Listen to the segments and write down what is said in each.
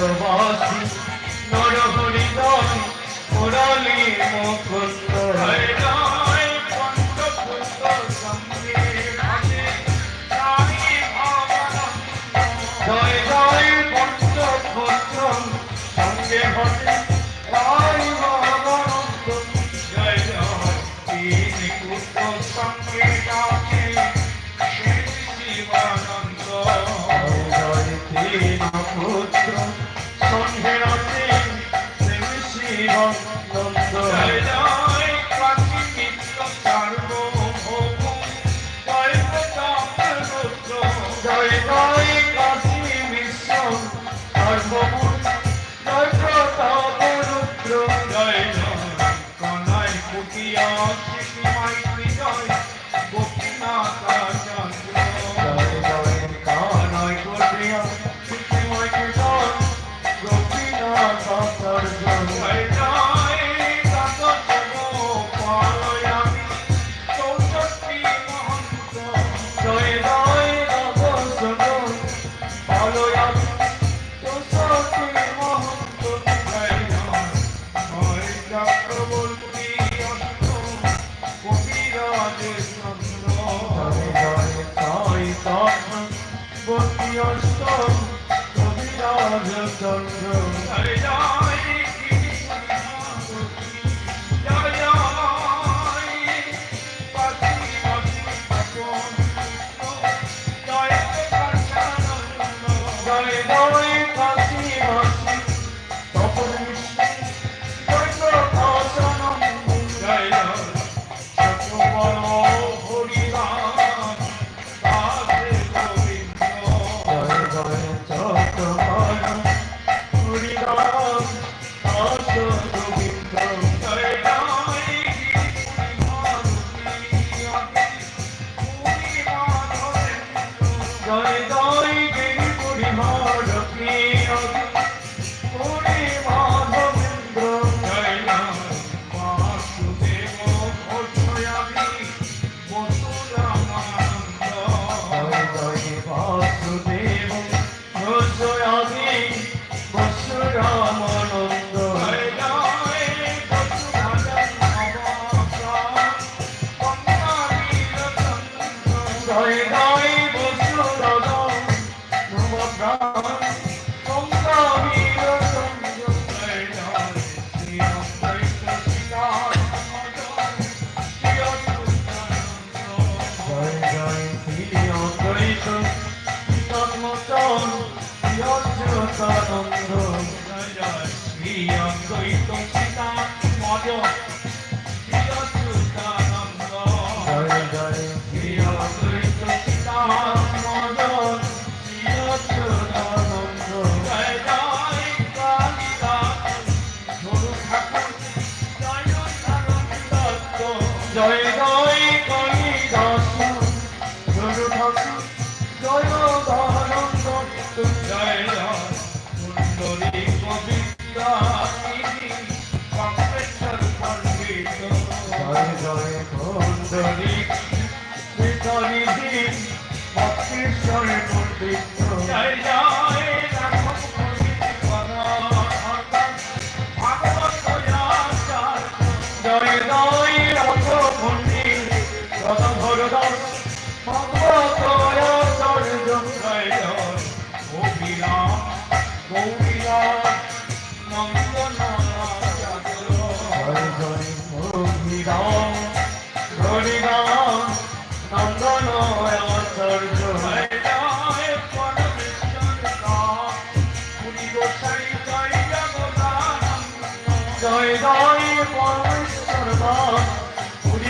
খণ্ডবাসী নরহরিদয় মুরলী চন্দ্র জয় জয় জয় অত 最动心的，我就。Sorriso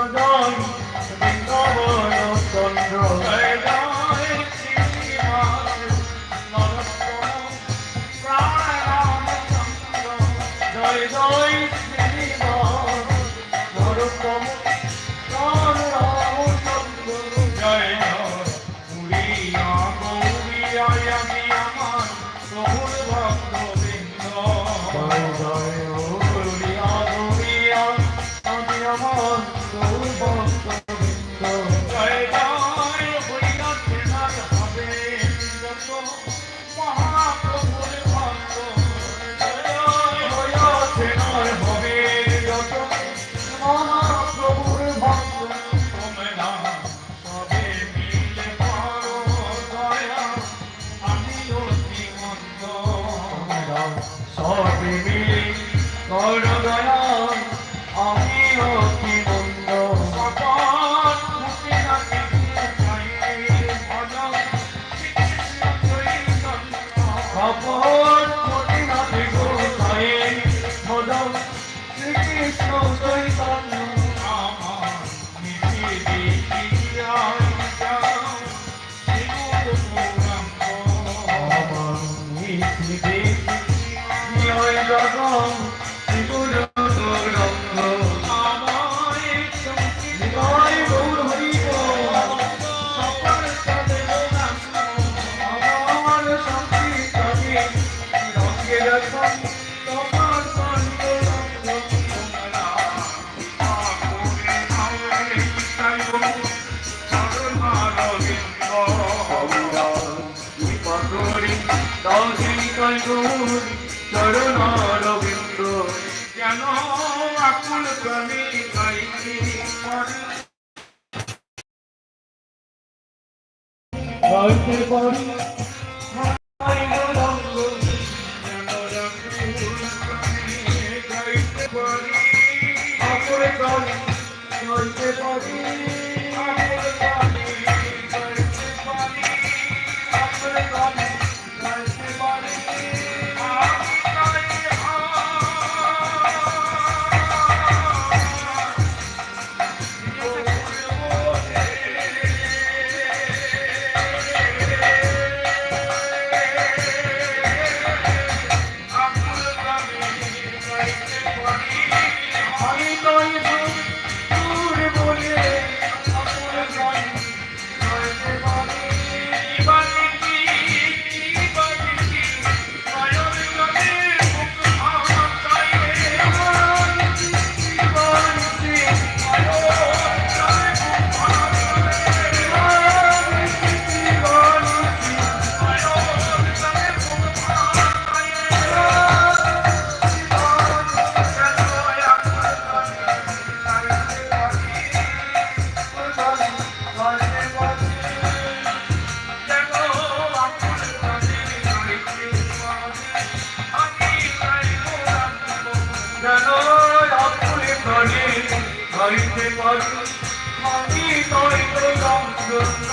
সজন বৃন্দাবন চন্দ্র জয় জয় শ্রীব ভরতম ভক্ত বৃন্দ জয় জয় আকুল প্রাণী গাইছি গাইতে পারি গাইতে পারি love.